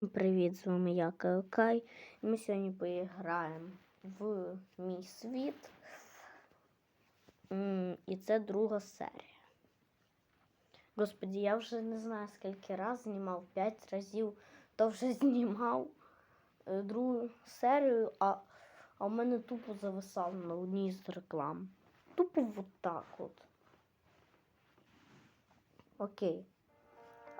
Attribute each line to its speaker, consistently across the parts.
Speaker 1: Привіт, з вами я Кай. Ми сьогодні поіграємо в мій світ. І це друга серія. Господі, я вже не знаю, скільки раз знімав, 5 разів, то вже знімав е, другу серію, а, а в мене тупо зависало на одній з реклам. Тупо от так от. Окей.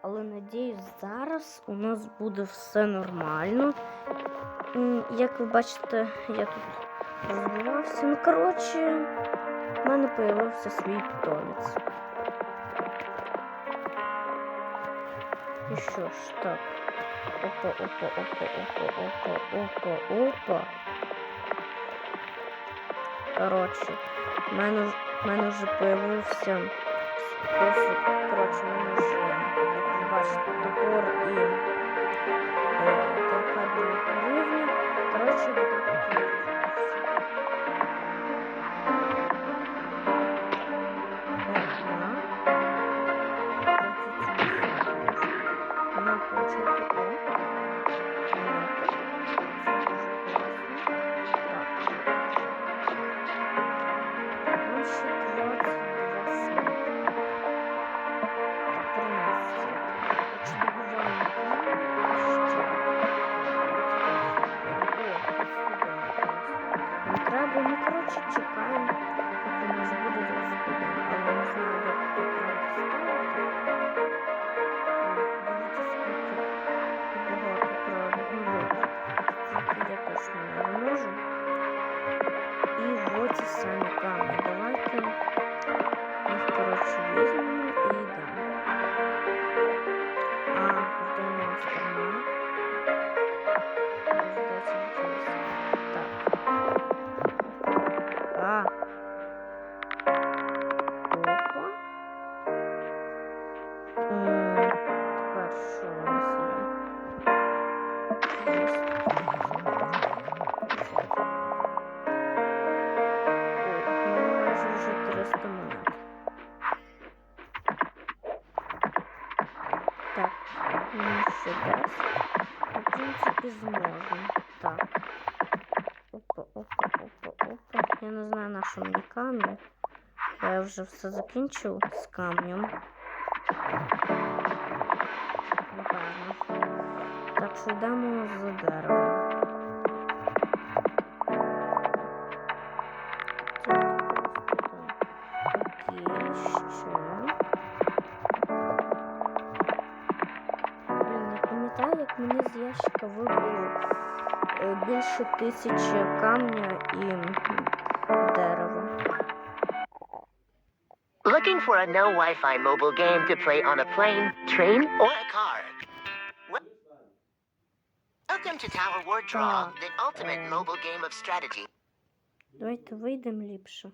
Speaker 1: Але надіюсь, зараз у нас буде все нормально. Як ви бачите, я тут розвивався. Ну, коротше, в мене появився свій питомець. І що ж, так. Опа, опа, опа, опа, опа, опа, опа. Коротше, в мене, мене вже. Просто, коротше, в мене вже, бачите, топор і е, рівня. Коротше, вот так вже 300 монет. Так, мені ще дасть. В принципі, зможемо. Так. Опа, опа, опа, опа. Я не знаю, на що мені камінь. Я вже все закінчив з камнем. Напевно. Так що йдемо за деревом. мені з ящика вибило е, більше тисячі камня і м, дерева.
Speaker 2: Looking for a no Wi-Fi mobile game to play on a plane, train, or a car? Wel- Welcome to Tower War Draw,
Speaker 1: Так,
Speaker 2: the ultimate
Speaker 1: е.
Speaker 2: mobile game of strategy.
Speaker 1: Давайте вийдемо ліпше.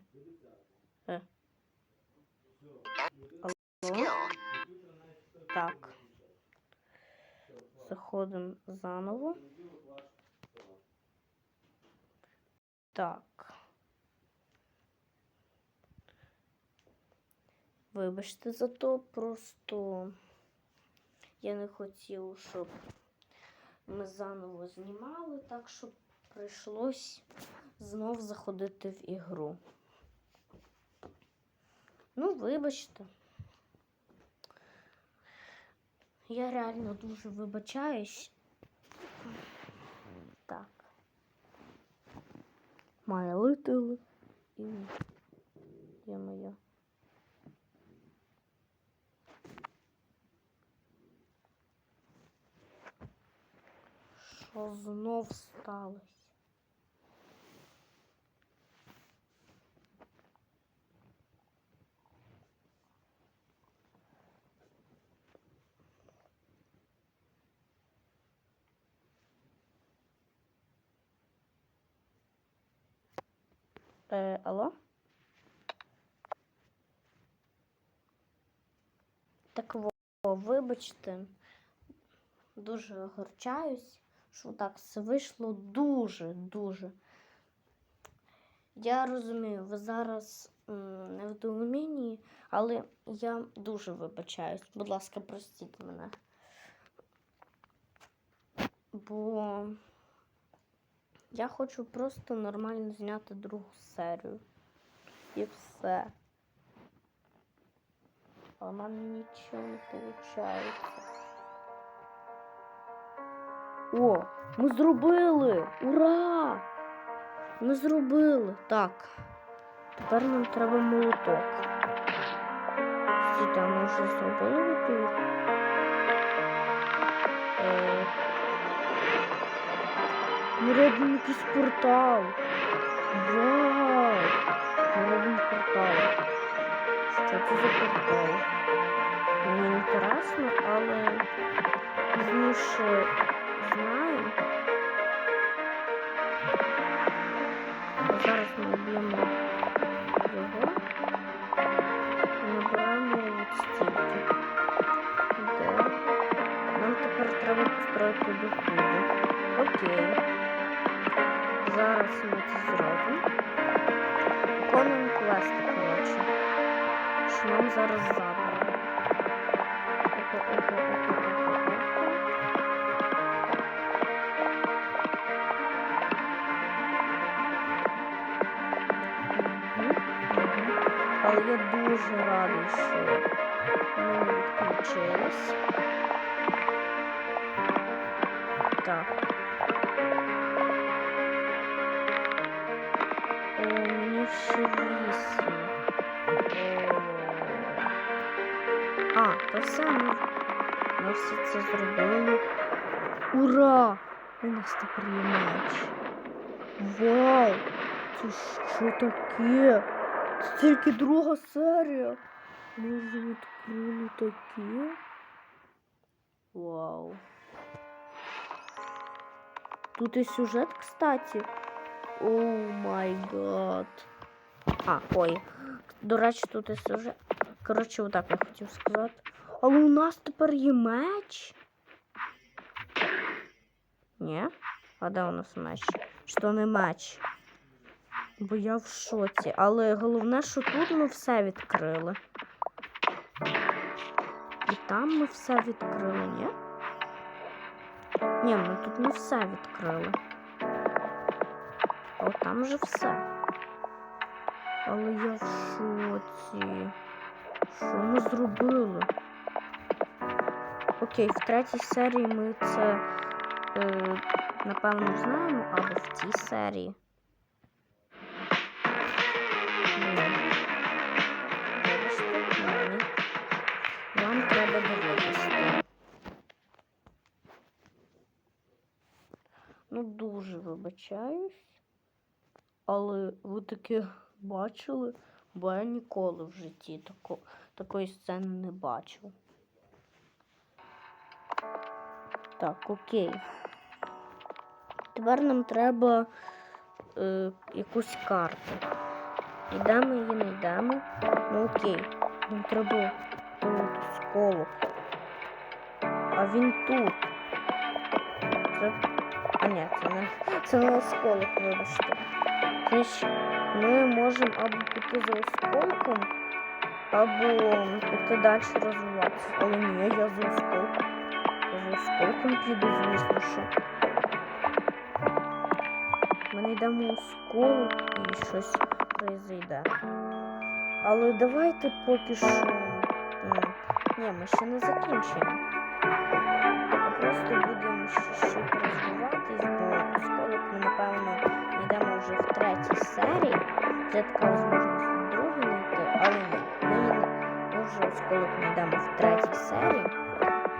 Speaker 1: Е. Алло?
Speaker 2: Skill.
Speaker 1: Так. Заходимо заново. Так. Вибачте за то, просто я не хотів, щоб ми заново знімали, так що прийшлось знов заходити в ігру. Ну, вибачте. Я реально дуже вибачаюсь. Так. Має little і є моя. Що знов сталося? Е, алло? Так во, вибачте, дуже огорчаюсь, що так все вийшло дуже-дуже. Я розумію, ви зараз не в недоумінні, але я дуже вибачаюсь. Будь ласка, простіть мене. бо я хочу просто нормально зняти другу серію. І все. А в мене нічого не виходить. О, ми зробили! Ура! Ми зробили. Так. Тепер нам треба молоток. Стійте, а ми вже зробили тут. Ми робимо якийсь портал. Вау! Ми робимо портал. Що це за портал? Мені інтересно, але пізніше Зараз ми це зробимо. Виконуємо квести, коротше. Що нам зараз мгм. Але я дуже радий, що не відключились. Так. А, ми, ми все це зробили. Ура! У нас тепер є меч. Вау! Це що таке? Це тільки друга серія. Ми вже відкрили таке. Вау. Тут і сюжет, кстати. О май гад. А, ой. До речі, тут і сюжет. Коротше, отак я хотів сказати. Але у нас тепер є меч. Ні? А де у нас меч? Що не меч? Бо я в шоці. Але головне, що тут ми все відкрили. І там ми все відкрили, ні? Ні, ми тут не все відкрили. А там же все. Але я в шоці. Що ми зробили? Окей, в третій серії ми це е, напевно знаємо, або в цій серії. Вам треба дивитися. Ну, дуже вибачаюсь. Але ви таке бачили, бо я ніколи в житті тако, такої сцени не бачив. Так, окей. Тепер нам треба е, якусь карту. Йдемо її не йдемо. Ну окей. Нам треба тут сколок. А він тут. Це... А ні, це не, це не осколок, вибачте. Значить, ми можемо або піти за осколком, або піти далі розвиватися. Але ні, я за осколком. Я за осколком піду, звісно, що. Ми знайдемо осколок і щось произойде. Але давайте поки що. Ні, ми ще не закінчуємо. А просто будемо ще розвиватись, бо осколок ми, напевно, йдемо вже в третій серії. Це така можливість другу знайти, але ні. Ми, її не- ми вже знайдемо в третій серії.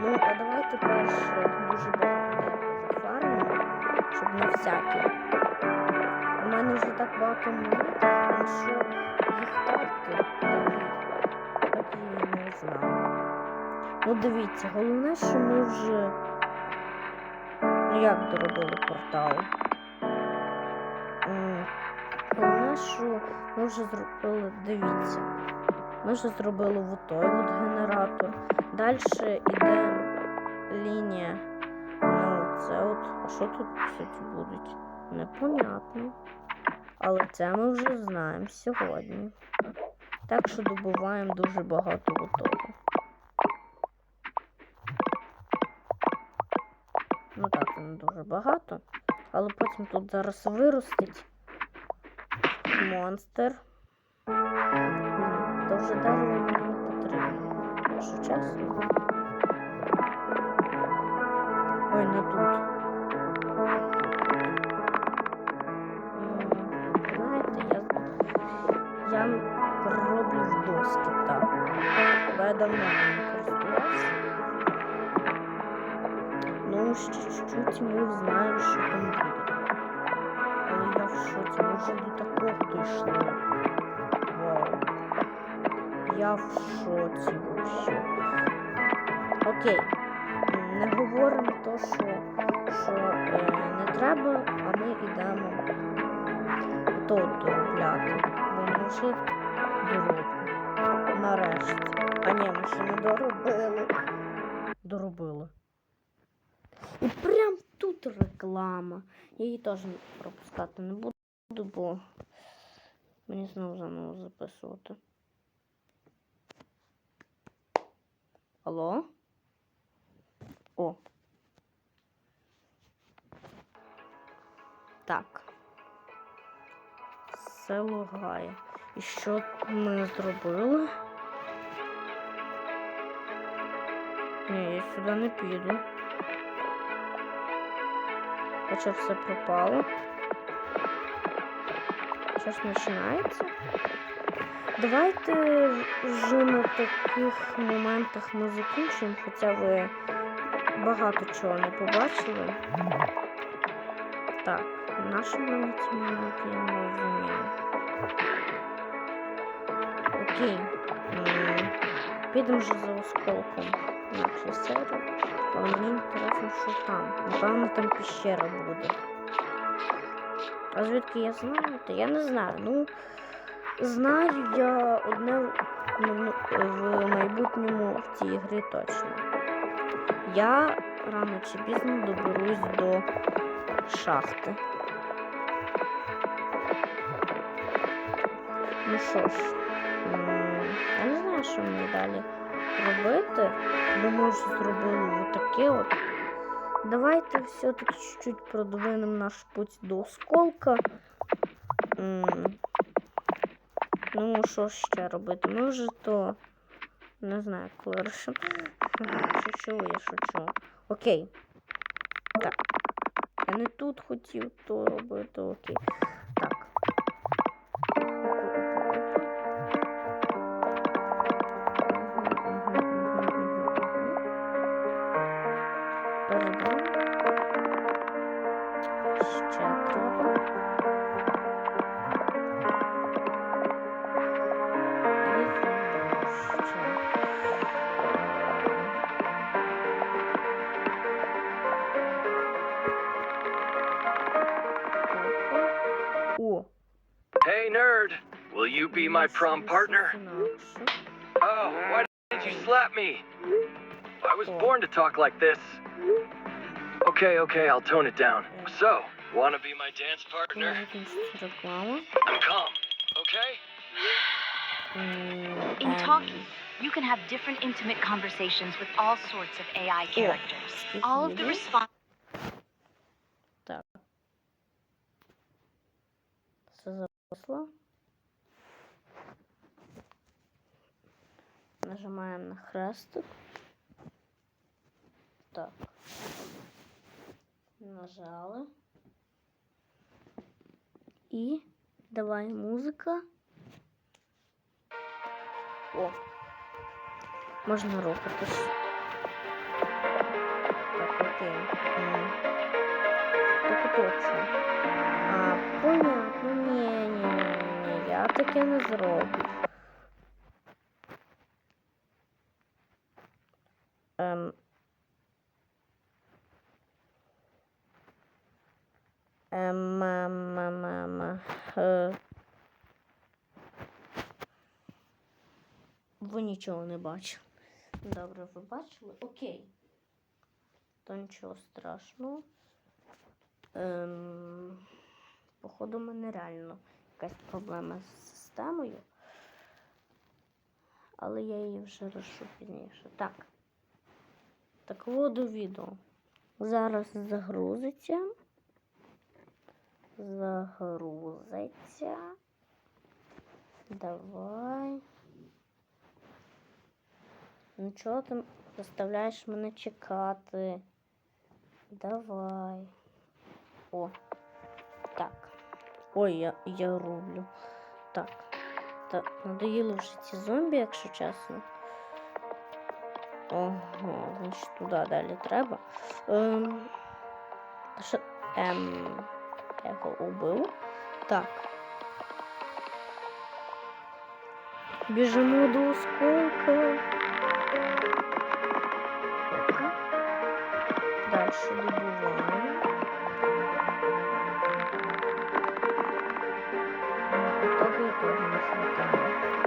Speaker 1: Ну, а давайте перше дуже багато зафармимо, щоб на всякий. У мене вже так багато монет, що їх тратити так і, не знаю. Ну дивіться, головне, що ми вже ну як доробили портал. Головне, що ми вже зробили, дивіться. Ми вже зробили вот той от генератор. Далі йде лінія. Ну, це от. А що тут, кстати, будуть? Непонятно. Але це ми вже знаємо сьогодні. Так що добуваємо дуже багато готового. Ну так, не дуже багато. Але потім тут зараз виростить монстр. Вже дерево мені потрібно, якщо чесно. Ой, не тут. Знаєте, я, я роблю в доски так. Бо я давно не користувався. Ну, чуть-чуть ми знаємо, що там буде. Але я в шоці, ми вже до такого дійшли. Вау. Я в шоці вообще. Окей. Не говоримо то, що, що е, не треба, а ми йдемо то доробляти. Бо ми вже доробимо. Нарешті. А ні, ми ще не доробили. Доробили. І прям тут реклама. Я її теж пропускати не буду, бо мені знову заново записувати. Алло? О. Так. Все лагає. І що ми зробили? Ні, я сюди не піду. Хоча все пропало. Щось починається. Давайте вже на таких моментах ми закінчимо, хоча ви багато чого не побачили. Так, мені ці я не розумію. Окей. Підемо вже за осколком нашої серії. Але мені інтересно, що там. Напевно, там піщера буде. А звідки я знаю? Та я не знаю. Ну, знаю я одне в, майбутньому в цій грі точно. Я рано чи пізно доберусь до шахти. Ну що ж, я не знаю, що мені далі робити, ми вже зробили отаке от. Давайте все-таки чуть-чуть продвинемо наш путь до осколка. Ну, що ж ще робити? Ми вже то. Не знаю, коли рішимо. Шучу, я шучу. Окей. Так. Я не тут хотів то робити, окей.
Speaker 3: be my prom
Speaker 1: щось
Speaker 3: partner?
Speaker 1: інакше.
Speaker 3: Oh, why did you slap me? I was born to talk like this. Okay, okay, I'll tone it down. So, wanna be my dance partner?
Speaker 1: Може, закінчиться реклама.
Speaker 3: I'm calm, okay?
Speaker 1: М,
Speaker 4: In
Speaker 1: ем,
Speaker 4: talking, you can have different intimate conversations with all sorts of AI characters.
Speaker 1: скільки
Speaker 4: All of the
Speaker 1: людей?
Speaker 4: response
Speaker 1: Так. Все записало. Нажимаємо на хрестик. Так. Нажали. І давай музика. О. Можна рухатись. Так, окей. М. Так точно. А, понятно, ні, ні, ні, ні, я таке не зроблю. Нічого не бачили. Добре, ви бачили? Окей. То нічого страшного. Ем, походу, в мене реально якась проблема з системою. Але я її вже решу пізніше. Так. Так, воду відео. Зараз загрузиться. Загрузиться. Давай. Ну чого ти заставляєш мене чекати? Давай. О. Так. Ой, я, я роблю. Так. Так, надоїли вже ці зомбі, якщо чесно. Ого, значить туди далі треба. Ем, та що, ем, я його убив. Так. Біжимо до осколка. Дальше добуваємо. І того, і того не хватає.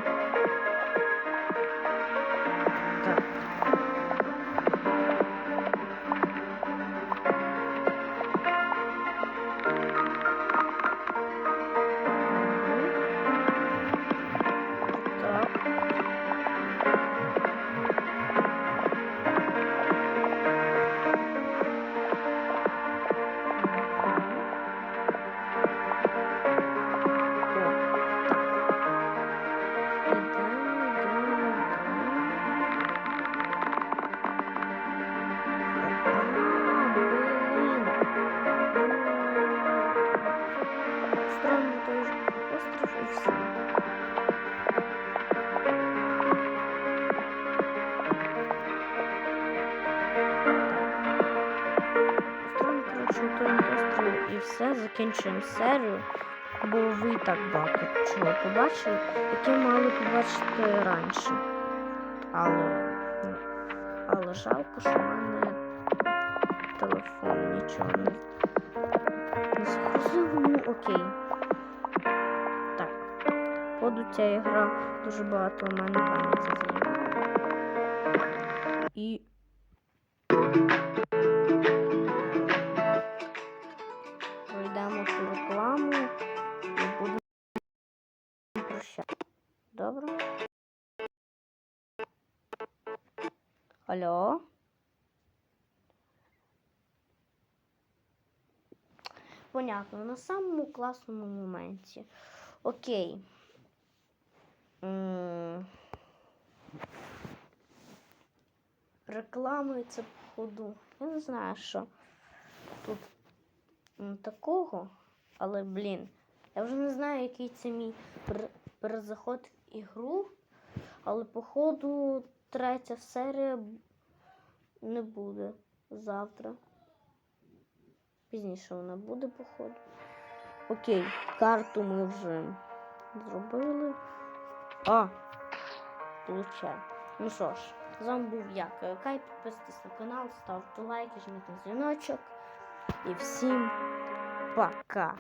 Speaker 1: Закінчуємо серію. Бо ви так багато чого побачили, яке мали побачити раніше. Але, ну, але жалко, що в мене телефон нічого не, не загрузив. Ну окей. Так. Походу ця ігра дуже багато у мене пам'яті займає. І Понятно, на самому класному моменті. Окей. М. Реклами це походу. Я не знаю, що тут такого, але блін. Я вже не знаю, який це мій перезаход в ігру, але походу третя серія не буде завтра. Пізніше вона буде, походу. Окей, карту ми вже зробили. А, Получаємо. Ну що ж, з вами був я, Кай. Підписуйтесь на канал, ставте лайки, жміть на дзвіночок. І всім пока!